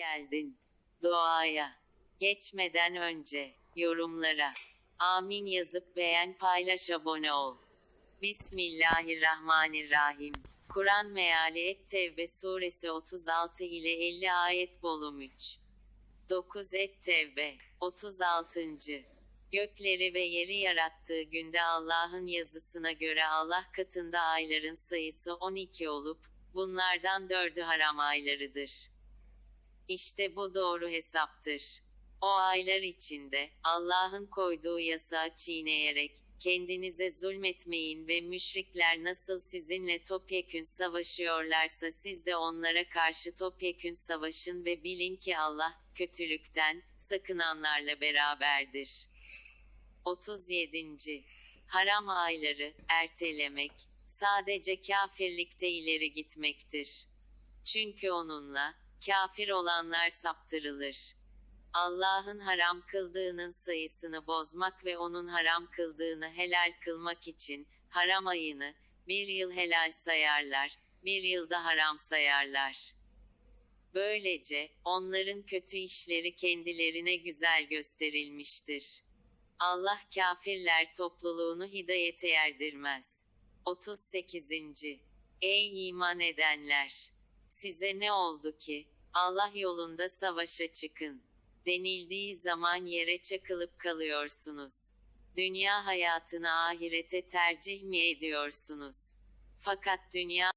geldin. Duaya. Geçmeden önce, yorumlara. Amin yazıp beğen paylaş abone ol. Bismillahirrahmanirrahim. Kur'an meali et Tevbe suresi 36 ile 50 ayet bolum 3. 9 et Tevbe 36. Gökleri ve yeri yarattığı günde Allah'ın yazısına göre Allah katında ayların sayısı 12 olup, bunlardan dördü haram aylarıdır. İşte bu doğru hesaptır. O aylar içinde, Allah'ın koyduğu yasağı çiğneyerek, kendinize zulmetmeyin ve müşrikler nasıl sizinle topyekün savaşıyorlarsa siz de onlara karşı topyekün savaşın ve bilin ki Allah, kötülükten, sakınanlarla beraberdir. 37. Haram ayları, ertelemek, sadece kafirlikte ileri gitmektir. Çünkü onunla, kafir olanlar saptırılır. Allah'ın haram kıldığının sayısını bozmak ve onun haram kıldığını helal kılmak için, haram ayını, bir yıl helal sayarlar, bir yılda haram sayarlar. Böylece, onların kötü işleri kendilerine güzel gösterilmiştir. Allah kafirler topluluğunu hidayete erdirmez. 38. Ey iman edenler! Size ne oldu ki? Allah yolunda savaşa çıkın. Denildiği zaman yere çakılıp kalıyorsunuz. Dünya hayatını ahirete tercih mi ediyorsunuz? Fakat dünya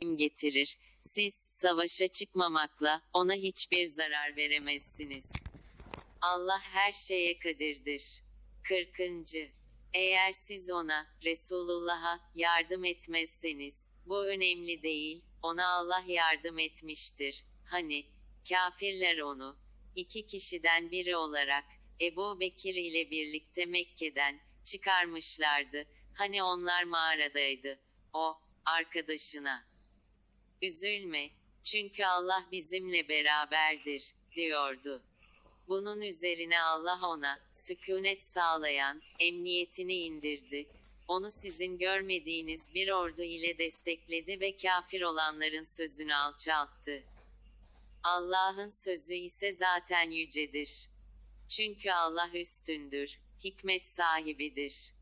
getirir. Siz, savaşa çıkmamakla, ona hiçbir zarar veremezsiniz. Allah her şeye kadirdir. 40. Eğer siz ona, Resulullah'a, yardım etmezseniz, bu önemli değil, ona Allah yardım etmiştir. Hani, kafirler onu, iki kişiden biri olarak, Ebu Bekir ile birlikte Mekke'den, çıkarmışlardı. Hani onlar mağaradaydı. O, arkadaşına, Üzülme, çünkü Allah bizimle beraberdir, diyordu. Bunun üzerine Allah ona, sükunet sağlayan, emniyetini indirdi. Onu sizin görmediğiniz bir ordu ile destekledi ve kafir olanların sözünü alçalttı. Allah'ın sözü ise zaten yücedir. Çünkü Allah üstündür, hikmet sahibidir.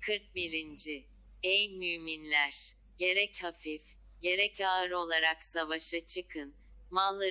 41. Ey müminler! Gerek hafif, gerek ağır olarak savaşa çıkın. Malları